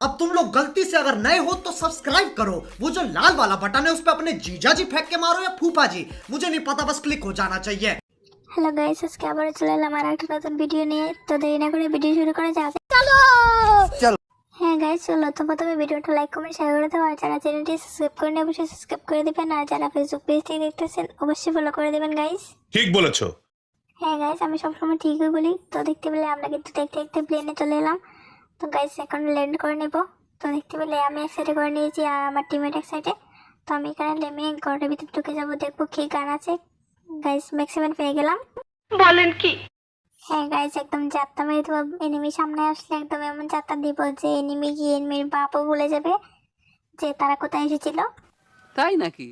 अब तुम लोग गलती से अगर नए हो तो सब्सक्राइब करो वो जो लाल वाला बटन है उस पर अपने जीजा जी फेंक के मारो या फूफा जी मुझे नहीं पता बस क्लिक हो जाना चाहिए হ্যালো গাইস আজকে আবার চলে এলাম আর একটা নতুন ভিডিও নিয়ে তো দেরি না করে ভিডিও শুরু করা যাবে চলো হ্যাঁ গাইস চলো তো প্রথমে ভিডিওটা লাইক কমেন্ট শেয়ার করে দেবো আর যারা চ্যানেলটি সাবস্ক্রাইব করে নিয়ে অবশ্যই সাবস্ক্রাইব করে দেবেন আর যারা ফেসবুক পেজ থেকে দেখতেছেন অবশ্যই ফলো করে দেবেন গাইস ঠিক বলেছো হ্যাঁ গাইস আমি সবসময় ঠিকই বলি তো দেখতে পেলে আমরা কিন্তু দেখতে দেখতে প্লেনে চলে এলাম তো গাইস এখন ল্যান্ড করে নেব। তো দেখতে পেলে আমি এক সাইডে করে নিয়েছি আর আমার টিমের এক সাইডে তো আমি এখানে নেমে ঘরের ভিতরে ঢুকে যাব দেখব কি গান আছে। গাইস ম্যাক্সিমাম পেয়ে গেলাম। বলেন কি? হ্যাঁ গাইস একদম যাত্রা মেরে দেবো। এনিমি সামনে আসলে একদম এমন যাত্রা দিব যে এনিমি গিয়ে এনিমির বাপও ভুলে যাবে যে তারা কোথায় এসেছিল। তাই নাকি?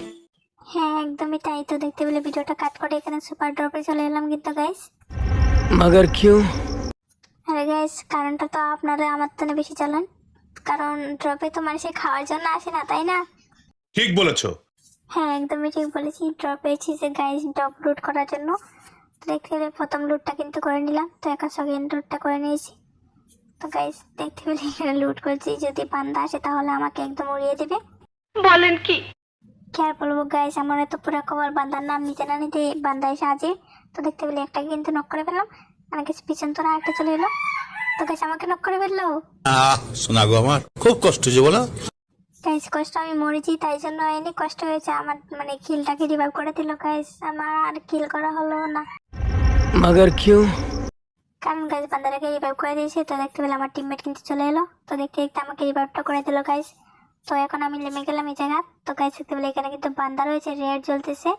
হ্যাঁ একদমই তাই। তো দেখতে পেলে ভিডিওটা কাট করে এখানে সুপার ড্রপে চলে এলাম কিন্তু গাইস মগর কিউ? আরে গাইস কারণটা তো আপনারা আমার থেকে বেশি চালান। কারণ ড্রপে তো মানুষের খাওয়ার জন্য আসে না তাই না? ঠিক বলেছ। হ্যাঁ একদমই ঠিক বলেছি। ড্রপে এসেছি গাইস ড্রপ লুট করার জন্য। দেখতে পেলে প্রথম লুটটা কিন্তু করে নিলাম। তো এখন সেকেন্ড লুটটা করে নিয়েছি। তো গাইস দেখতে পেলে এখানে লুট করছি। যদি পান্দা আসে তাহলে আমাকে একদম উড়িয়ে দেবে। বলেন কি? কি আর বলব গাইস আমার এত পুরো কভার বান্দার নাম নিতে না নিতে বান্দা এসে আজে তো দেখতে পেলে একটা কিন্তু নক করে ফেললাম। কিছু পিছন তোরা একটা চলে এলো। তো আমাকে নক করে ফেলল? শোনা গো আমার খুব কষ্ট হচ্ছে বলো। গাইস কষ্ট আমি মরেছি তাই জন্য এনে কষ্ট হয়েছে। আমার মানে কিলটাকে রিভাইভ করে দিল গাইস আমার আর কিল করা হলো না। মগর কিউ? কারণ গাইস বান্দারাকে রিভাইভ করে দিয়েছে। তো দেখতে আমার টিমমেট কিন্তু চলে এলো। তো দেখতে দেখতে আমাকে রিভাইভটা করে দিল গাইস তো এখন আমি নেমে গেলাম এই জায়গা তো গাইস দেখতে পেলে এখানে কিন্তু বান্দা রয়েছে রেড জ্বলতেছে।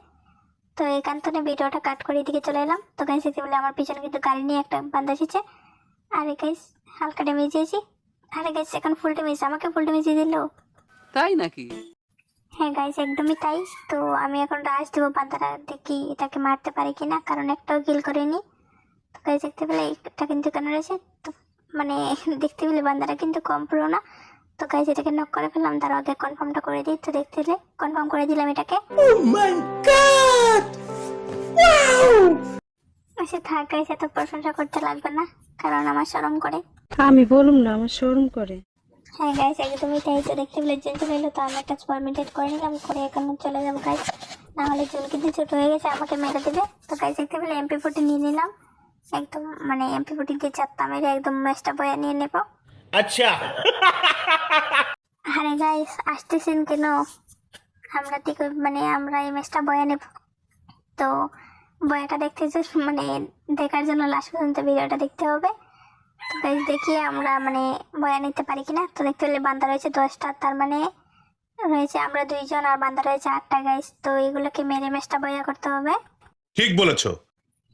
তো এখান থেকে ভিডিওটা কাট করে এদিকে চলে এলাম। তো গাইস দেখতে বলে আমার পিছনে কিন্তু গাড়ি নিয়ে একটা বান্দা এসেছে। আরে গাইস হালকা ড্যামেজ দিয়েছি। আরে গাইস এখন ফুল ড্যামেজ আমাকে ফুল ড্যামেজ দিয়ে দিলো। তাই নাকি? হ্যাঁ গাইস একদমই তাই। তো আমি এখন রাশ দেবো বান্দারা দেখি এটাকে মারতে পারি কিনা কারণ একটাও কিল করেনি। তো গাইস দেখতে পেলে এটা কিন্তু কেন রয়েছে? তো মানে দেখতে পেলে বান্দারা কিন্তু কম পুরো না তো গাইস এটাকে নক করে ফেললাম। তার আগে কনফার্মটা করে দিই। তো দেখতে পেলে কনফার্ম করে দিলাম এটাকে। কাছে থাকাই সে তো প্রশংসা করতে লাগবে না কারণ আমার শরম করে। আমি বলুম না আমার শরম করে। হ্যাঁ গাইস তুমি তাই তো দেখতে পেলে জুন চলে এলো তো আমি একটা ফর্মেটেড করে নিলাম করে এখন চলে যাব গাইস না হলে জুন কিন্তু ছোট হয়ে গেছে আমাকে মেরে দেবে। তো গাইস দেখতে পেলে এমপি ফোর্টি নিয়ে নিলাম। একদম মানে এমপি ফোর্টি দিয়ে চারটা মেরে একদম ম্যাচটা বয়া নিয়ে নেব। আচ্ছা। আরে গাইস আসতেছেন কেন? আমরা ঠিক মানে আমরা এই ম্যাচটা বয়া নেব। তো বয়াটা দেখতে যে- মানে দেখার জন্য লাস্ট পর্যন্ত ভিডিওটা দেখতে হবে। তো গাইস দেখি আমরা মানে বয়া নিতে পারি কিনা। তো দেখতে পেলে বান্দা রয়েছে দশটা তার মানে রয়েছে আমরা দুইজন আর বান্দা রয়েছে আটটা গাইস তো এগুলোকে মেরে ম্যাচটা বয়া করতে হবে। ঠিক বলেছ।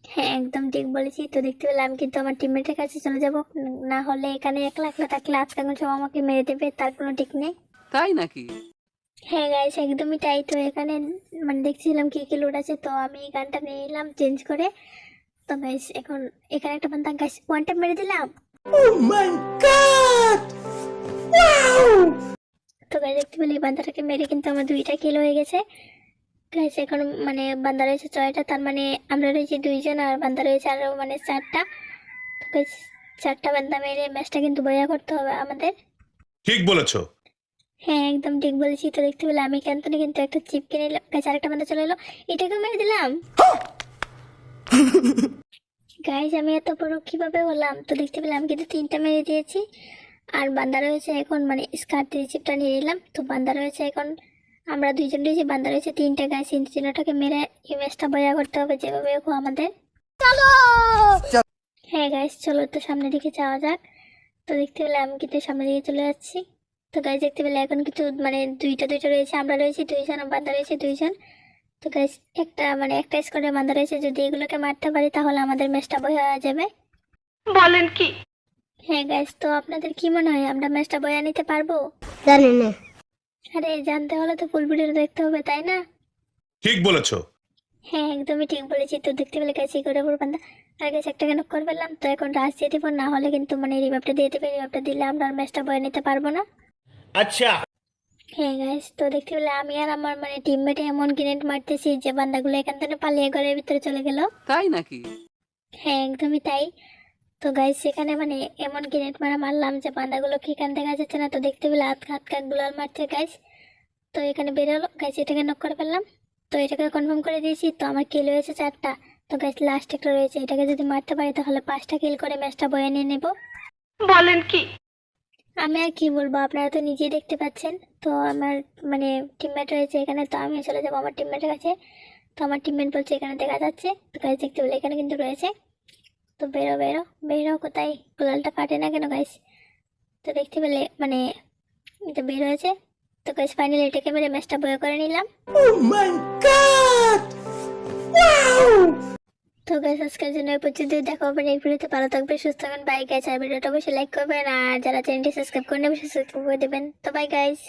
হ্যাঁ একদম ঠিক বলেছি। তো দেখতে পেলে আমি কিন্তু আমার টিমমেটের কাছে চলে যাব। না হলে এখানে একলা একলা থাকলে আজকে সব আমাকে মেরে দেবে তার কোনো ঠিক নেই। তাই নাকি? হ্যাঁ গাইস একদমই তাই তো। এখানে মানে দেখছিলাম কি কি লোড আছে তো আমি এই গানটা নিয়ে এলাম চেঞ্জ করে। তো গাইস এখন এখানে একটা বান্দা গাইস ওয়ান টাইম মেরে দিলাম। তো গাইস দেখতে পেলে এই বান্দাটাকে মেরে কিন্তু আমার দুইটা কিল হয়ে গেছে। গাইস এখন মানে বান্দা রয়েছে ছয়টা তার মানে আমরা রয়েছি দুইজন আর বান্দা রয়েছে আরও মানে চারটা। তো গাইস চারটা বান্দা মেরে ম্যাচটা কিন্তু বয়া করতে হবে আমাদের। ঠিক বলেছ। হ্যাঁ একদম ঠিক বলেছি তো দেখতে পেলে আমি কেন কিন্তু একটা চিপ কিনে নিলাম? গাছ আরেকটা বান্ধা চলে এলো। এটাকে মেরে দিলাম? গাইজ আমি এত বড় কীভাবে হলাম? তো দেখতে পেলে আমি কিন্তু তিনটা মেরে দিয়েছি। আর বান্দা রয়েছে এখন মানে স্কার দিয়ে চিপটা নিয়ে নিলাম। তো বান্দা রয়েছে এখন আমরা দুইজন রয়েছি বান্দা রয়েছে তিনটা। গাছ তিনটাকে মেরে এই ম্যাচটা বয়া করতে হবে যেভাবে হোক আমাদের। হ্যাঁ গাইস চলো তো সামনের দিকে যাওয়া যাক। তো দেখতে পেলে আমি কিন্তু সামনের দিকে চলে যাচ্ছি। তো গাইজ দেখতে পেলে এখন কিছু মানে দুইটা দুইটা রয়েছে আমরা রয়েছি দুইজন বান্দা রয়েছে দুইজন। তো গাইজ একটা মানে একটা স্কোয়াডের বান্দা রয়েছে যদি এগুলোকে মারতে পারি তাহলে আমাদের ম্যাচটা বয়ে হয়ে যাবে। বলেন কি? হ্যাঁ গাইজ তো আপনাদের কি মনে হয় আমরা ম্যাচটা বয়া নিতে পারব? জানি না। আরে জানতে হলে তো ফুল ভিডিও দেখতে হবে তাই না? ঠিক বলেছ। হ্যাঁ একদমই ঠিক বলেছি। তো দেখতে পেলে গেছি করে পর বান্দা। আর গেছে একটা কেন করে ফেললাম তো এখন রাশ দিয়ে দিব না হলে কিন্তু মানে রিভাবটা দিয়ে দেবে রিভাবটা দিলে আমরা আর ম্যাচটা বয়ে নিতে পারব না। আচ্ছা। হ্যাঁ গাইস তো দেখতে পেলে আমি আর আমার মানে টিমমেট এমন গ্রেনেড মারতেছি যে বান্দাগুলো এখান থেকে পালিয়ে ঘরের ভিতরে চলে গেল। তাই নাকি? হ্যাঁ একদমই তাই। তো গাইস সেখানে মানে এমন গ্রেনেড মারা মারলাম যে বান্দাগুলো কি এখান থেকে যাচ্ছে না তো দেখতে পেলে হাত হাত কাক গুলাল মারছে গাইস তো এখানে বেরোলো গাইস এটাকে নক করে ফেললাম। তো এটাকে কনফার্ম করে দিয়েছি তো আমার কিল হয়েছে চারটা। তো গাইস লাস্ট একটা রয়েছে এটাকে যদি মারতে পারি তাহলে পাঁচটা কিল করে ম্যাচটা বয়ে নিয়ে নেব। বলেন কি? আমি আর কি বলব? আপনারা তো নিজেই দেখতে পাচ্ছেন। তো আমার মানে টিমমেট রয়েছে এখানে, তো আমি চলে যাব আমার টিমমেটের কাছে। তো আমার টিমমেট বলছে এখানে দেখা যাচ্ছে। তো গাইস দেখতে পেলে এখানে কিন্তু রয়েছে। তো বেরো বেরো বেরো। কোথায়? গোলালটা ফাটে না কেন গাইস তো দেখতে পেলে মানে এটা বের হয়েছে। তো গাইস ফাইনালি এটাকে মেরে ম্যাচটা বয়ে করে নিলাম। তো গাইস আজকের জন্য পর্যন্ত দেখা হবে এই ভিডিওতে ভালো থাকবে সুস্থ থাকবেন। বাই গাইস আর ভিডিওটা অবশ্যই লাইক করবেন। আর যারা চ্যানেলটি সাবস্ক্রাইব করে নেবেন সাবস্ক্রাইব করে দেবেন। তো বাই গাইস